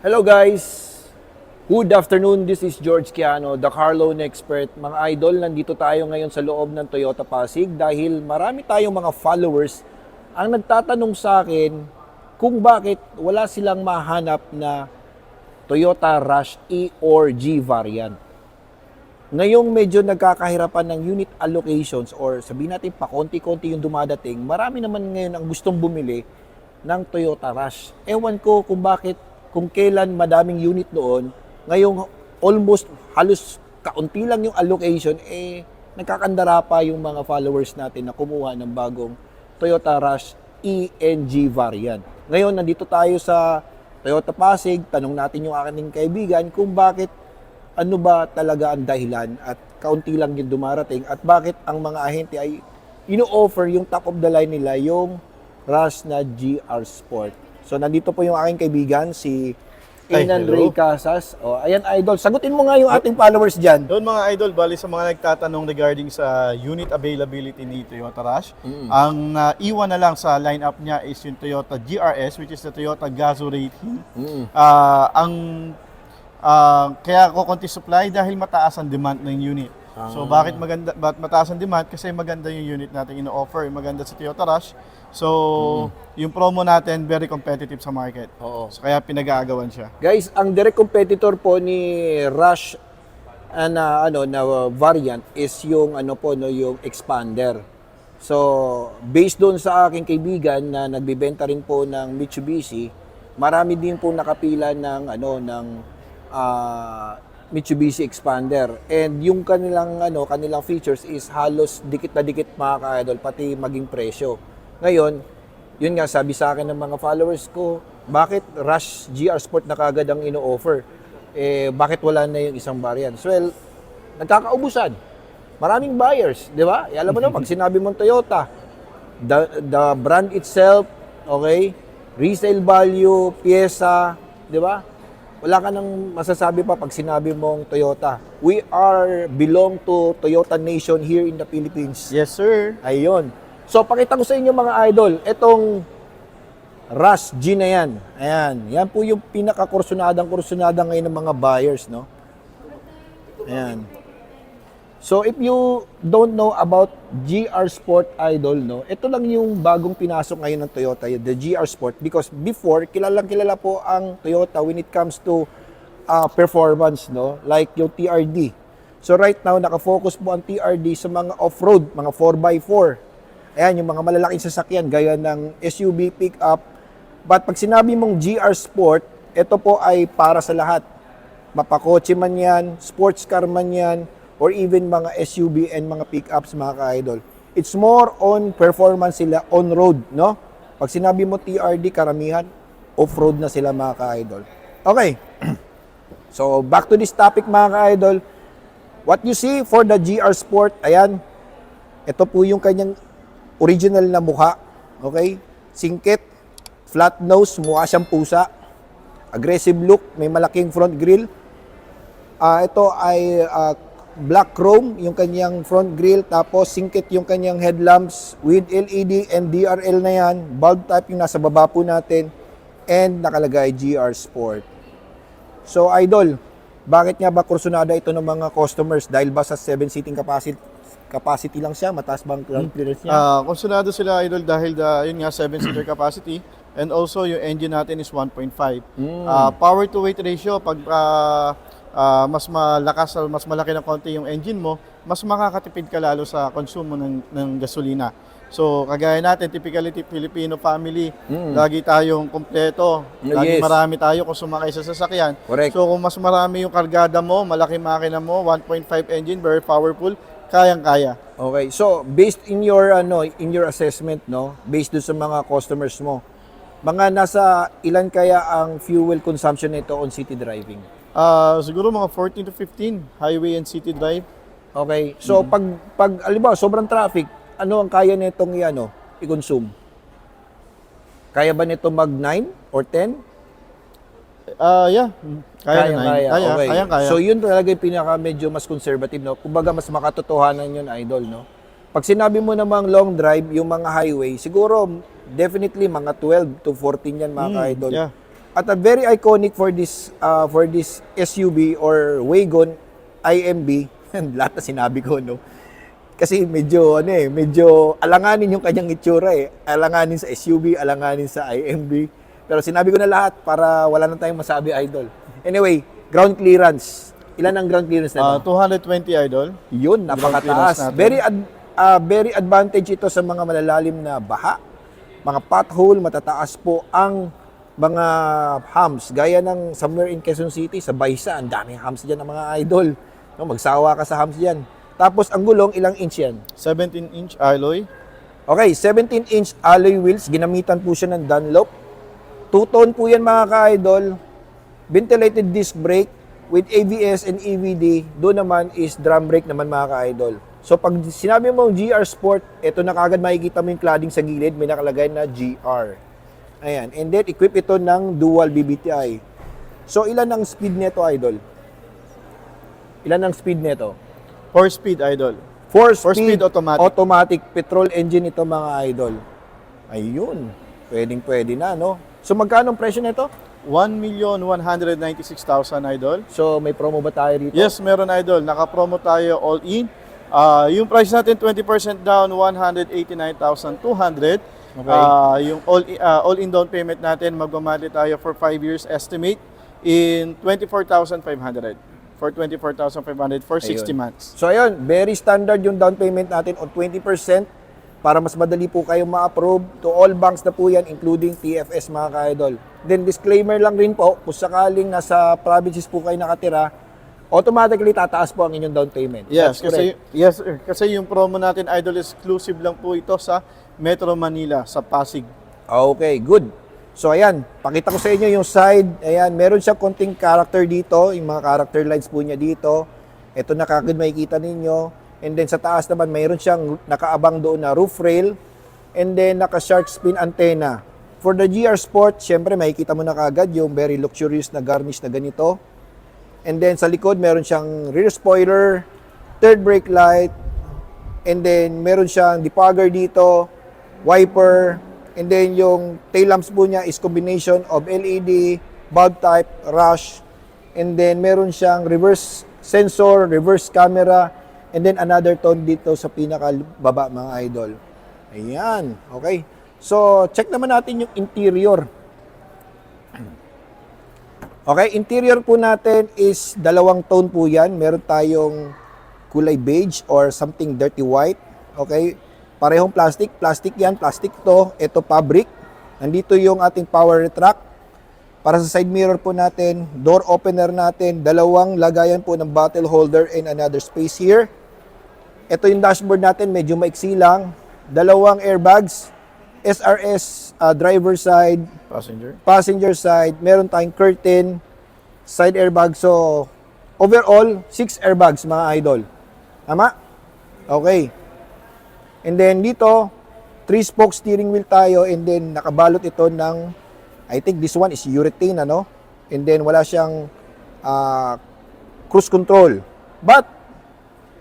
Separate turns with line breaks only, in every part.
Hello guys! Good afternoon, this is George Kiano, the car loan expert. Mga idol, nandito tayo ngayon sa loob ng Toyota Pasig dahil marami tayong mga followers ang nagtatanong sa akin kung bakit wala silang mahanap na Toyota Rush E or G variant. Ngayong medyo nagkakahirapan ng unit allocations or sabihin natin pa konti-konti yung dumadating, marami naman ngayon ang gustong bumili ng Toyota Rush. Ewan ko kung bakit, kung kailan madaming unit doon, ngayong almost halos kaunti lang yung allocation, eh nagkakandara pa yung mga followers natin na kumuha ng bagong Toyota Rush ENG variant. Ngayon, nandito tayo sa Toyota Pasig, tanong natin yung aking kaibigan kung bakit ano ba talaga ang dahilan at kaunti lang yung dumarating at bakit ang mga ahente ay ino-offer yung top of the line nila yung Rush na GR Sport. So nandito po yung aking kaibigan si Inan. Ray Casas. O, ayan idol, sagutin mo nga yung ating followers diyan.
Doon mga idol, bali sa mga nagtatanong regarding sa unit availability ni Toyota Rush, ang uh, iwan na lang sa lineup niya is yung Toyota GRS which is the Toyota Gazoo rating. Ah, ang ah, kaya ko konti supply dahil mataas ang demand ng unit. So bakit maganda bakit mataas ang demand kasi maganda yung unit natin ino-offer, maganda sa Toyota Rush. So yung promo natin very competitive sa market.
Oo.
So kaya pinag-aagawan siya.
Guys, ang direct competitor po ni Rush ah, na ano na uh, variant is yung ano po no yung expander. So, based doon sa aking kaibigan na nagbebenta rin po ng Mitsubishi, marami din po nakapila ng ano ng ah, Mitsubishi Expander. And yung kanilang ano kanilang features is halos dikit na dikit mga ka-idol pati maging presyo. Ngayon, yun nga sabi sa akin ng mga followers ko, bakit Rush GR Sport na kagad ang ino-offer? Eh, bakit wala na yung isang variant? So, well, nagkakaubusan. Maraming buyers, di ba? Eh, alam mo naman, pag sinabi mong Toyota, the, the brand itself, okay, resale value, pyesa, di ba? Wala ka nang masasabi pa pag sinabi mong Toyota. We are belong to Toyota Nation here in the Philippines.
Yes, sir.
Ayun. So, pakita ko sa inyo mga idol, itong Rush G na yan. Ayan. Yan po yung pinaka-kursunadang-kursunada ngayon ng mga buyers, no? Ayan. So, if you don't know about GR Sport Idol, no? Ito lang yung bagong pinasok ngayon ng Toyota, the GR Sport. Because before, kilalang kilala po ang Toyota when it comes to uh, performance, no? Like yung TRD. So right now, nakafocus po ang TRD sa mga off-road, mga 4x4. Ayan, yung mga malalaking sasakyan, gaya ng SUV pickup. But pag sinabi mong GR Sport, ito po ay para sa lahat. Mapakotse man yan, sports car man yan, or even mga SUV and mga pickups, mga ka-idol. It's more on performance sila on road, no? Pag sinabi mo TRD, karamihan, off-road na sila, mga ka-idol. Okay. so, back to this topic, mga ka-idol. What you see for the GR Sport, ayan, ito po yung kanyang original na mukha. Okay? Singkit, flat nose, mukha siyang pusa. Aggressive look, may malaking front grille. Ah, ito ay ah, black chrome yung kanyang front grille tapos singkit yung kanyang headlamps with LED and DRL na yan. Bulb type yung nasa baba po natin and nakalagay GR Sport. So idol, bakit nga ba kursunada ito ng mga customers dahil ba sa 7 seating capacity capacity lang siya, mataas bang ground clearance niya?
Ah, konsunado sila idol dahil da, yun nga 7-seater capacity and also yung engine natin is 1.5. Ah, power to weight ratio pag ah, ah, mas malakas or mas malaki ng konti yung engine mo, mas makakatipid ka lalo sa konsumo ng ng gasolina. So, kagaya natin, typically Filipino family, lagi tayong kumpleto.
Mm,
Lagi
yes.
marami tayo kung sumakay sa sasakyan.
Correct.
So, kung mas marami yung kargada mo, malaki makina mo, 1.5 engine, very powerful, kayang-kaya.
Okay. So, based in your ano, in your assessment, no, based dun sa mga customers mo, mga nasa ilan kaya ang fuel consumption nito on city driving?
Ah, siguro mga 14 to 15 highway and city drive.
Okay. So, pag pag alimbawa sobrang traffic, ano ang kaya nitong i-ano, i-consume? Kaya ba nito mag 9 or 10?
Ah, yeah. Kaya, na
kaya.
Kaya,
okay.
kaya, kaya.
So, yun talaga yung pinaka medyo mas conservative, no? Kumbaga, mas makatotohanan yun, idol, no? Pag sinabi mo namang long drive, yung mga highway, siguro, definitely, mga 12 to 14 yan, mga
Mm,
ka-idol.
yeah.
At a very iconic for this uh, for this SUV or wagon IMB, lahat na sinabi ko no. Kasi medyo ano eh, medyo alanganin yung kanyang itsura eh. Alanganin sa SUV, alanganin sa IMB. Pero sinabi ko na lahat para wala na tayong masabi idol. Anyway, ground clearance. Ilan ang ground clearance na
Ah, 220 idol.
yun, napakataas. Very ad- ah, very advantage ito sa mga malalalim na baha. Mga pothole, matataas po ang mga hams. Gaya ng somewhere in Quezon City, sa Baysa, ang daming hams dyan ng mga idol. No, magsawa ka sa hams dyan. Tapos ang gulong, ilang inch yan?
17 inch alloy.
Okay, 17 inch alloy wheels. Ginamitan po siya ng Dunlop. Two-tone po yan mga ka-idol. Ventilated disc brake with ABS and EVD. Doon naman is drum brake naman mga ka-idol. So pag sinabi mong GR Sport, ito na kagad makikita mo yung cladding sa gilid. May nakalagay na GR. Ayan. And then equip ito ng dual BBTI. So ilan ang speed nito idol? Ilan ang speed nito?
4 speed idol.
4
Four
speed,
speed automatic.
automatic petrol engine ito mga idol. Ayun. Pwedeng pwede na, no? So magkano ang presyo nito?
1,196,000 idol.
So may promo ba tayo dito?
Yes, meron idol. Naka-promo tayo all in. Ah, yung price natin 20% down 189,200.
Okay.
Ah, yung all in, ah, all in down payment natin magmamali tayo for 5 years estimate in 24,500 for 24,500 for 60
Ayun.
months.
So ayun, very standard yung down payment natin on 20% para mas madali po kayong ma-approve to all banks na po yan including TFS mga ka-idol. Then disclaimer lang rin po, kung sakaling nasa provinces po kayo nakatira, automatically tataas po ang inyong down payment.
Yes,
That's
kasi
correct.
yes, sir. kasi yung promo natin idol exclusive lang po ito sa Metro Manila sa Pasig.
Okay, good. So ayan, pakita ko sa inyo yung side. Ayan, meron siya konting character dito, yung mga character lines po niya dito. Ito na kagad makikita ninyo. And then sa taas naman, mayroon siyang nakaabang doon na roof rail. And then naka shark spin antenna. For the GR Sport, syempre makikita mo na kagad yung very luxurious na garnish na ganito. And then sa likod, meron siyang rear spoiler, third brake light, and then meron siyang depugger dito, wiper, and then yung tail lamps po niya is combination of LED, bulb type, rush, and then meron siyang reverse sensor, reverse camera, and then another tone dito sa pinaka baba mga idol. Ayan, okay. So, check naman natin yung interior. Okay, interior po natin is dalawang tone po yan. Meron tayong kulay beige or something dirty white. Okay, parehong plastic. Plastic yan, plastic to. Ito fabric. Nandito yung ating power retract. Para sa side mirror po natin, door opener natin, dalawang lagayan po ng bottle holder and another space here. Ito yung dashboard natin, medyo maiksi lang. Dalawang airbags, SRS uh, driver side,
Passenger.
passenger side, meron tayong curtain, side airbag. So, overall, six airbags mga idol. Tama? Okay. And then dito, three spoke steering wheel tayo and then nakabalot ito ng, I think this one is urethane, ano? And then wala siyang ah, cruise control. But,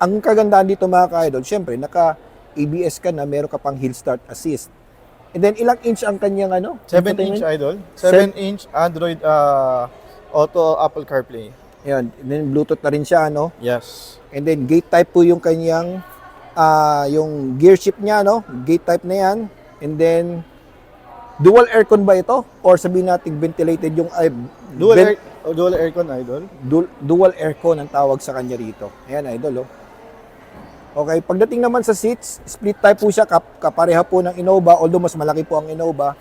ang kagandaan dito mga ka-idol, syempre, naka ABS ka na, meron ka pang hill start assist. And then, ilang inch ang kanyang ano?
7
infotainment?
inch idol.
Seven-
7 inch Android ah, Auto Apple CarPlay.
Yan, and then Bluetooth na rin siya, no?
Yes.
And then gate type po yung kanyang ah yung gear shift niya, no? Gate type na yan. And then dual aircon ba ito or sabihin natin ventilated yung ay,
Dual
vent-
air, oh, dual aircon idol.
du- dual aircon ang tawag sa kanya rito. Ayan, idol, oh. Okay, pagdating naman sa seats, split type po siya, kap kapareha po ng Innova, although mas malaki po ang Innova.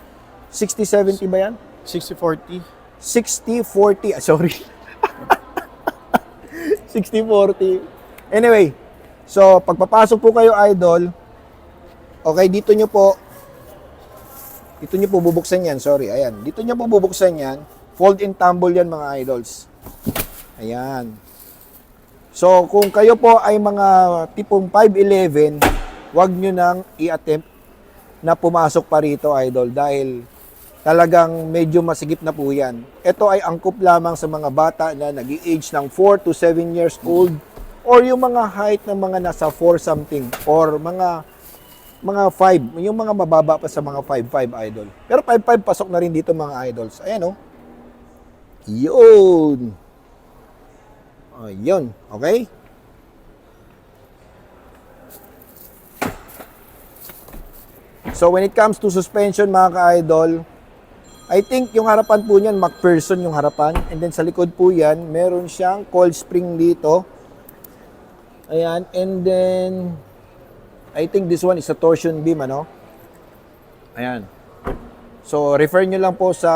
60-70 ba yan?
6040.
60-40, ah, sorry. 60-40. Anyway, so pagpapasok po kayo idol, okay, dito nyo po, dito nyo po bubuksan yan, sorry, ayan. Dito nyo po bubuksan yan, fold and tumble yan mga idols. Ayan. So, kung kayo po ay mga tipong 5'11", wag nyo nang i-attempt na pumasok pa rito, idol, dahil talagang medyo masigip na po yan. Ito ay angkop lamang sa mga bata na nag age ng 4 to 7 years old or yung mga height ng mga nasa 4 something or mga mga 5, yung mga mababa pa sa mga 5'5 idol. Pero 5'5 pasok na rin dito mga idols. Ayan oh. Yun. Ayun. Okay? So when it comes to suspension mga ka-idol, I think yung harapan po niyan, McPherson yung harapan. And then sa likod po yan, meron siyang coil spring dito. Ayan. And then, I think this one is a torsion beam, ano? Ayan. So, refer nyo lang po sa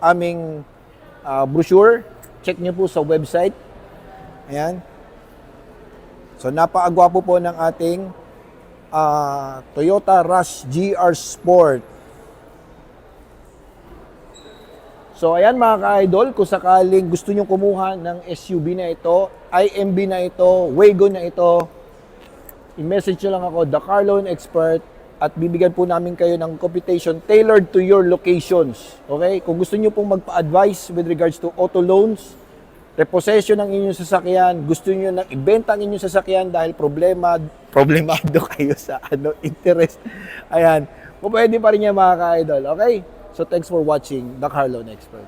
aming ah, brochure. Check nyo po sa website. Ayan. So, napaagwapo po ng ating ah, Toyota Rush GR Sport. So ayan mga ka-idol, kung sakaling gusto nyo kumuha ng SUV na ito, IMB na ito, Wagon na ito, i-message nyo lang ako, The Car Loan Expert, at bibigyan po namin kayo ng computation tailored to your locations. Okay? Kung gusto nyo pong magpa-advise with regards to auto loans, repossession ng inyong sasakyan, gusto nyo nang ibenta ang inyong sasakyan dahil problema, problemado kayo sa ano interest. Ayan. Pwede pa rin yan mga ka-idol. Okay? So thanks for watching Car Loan Expert.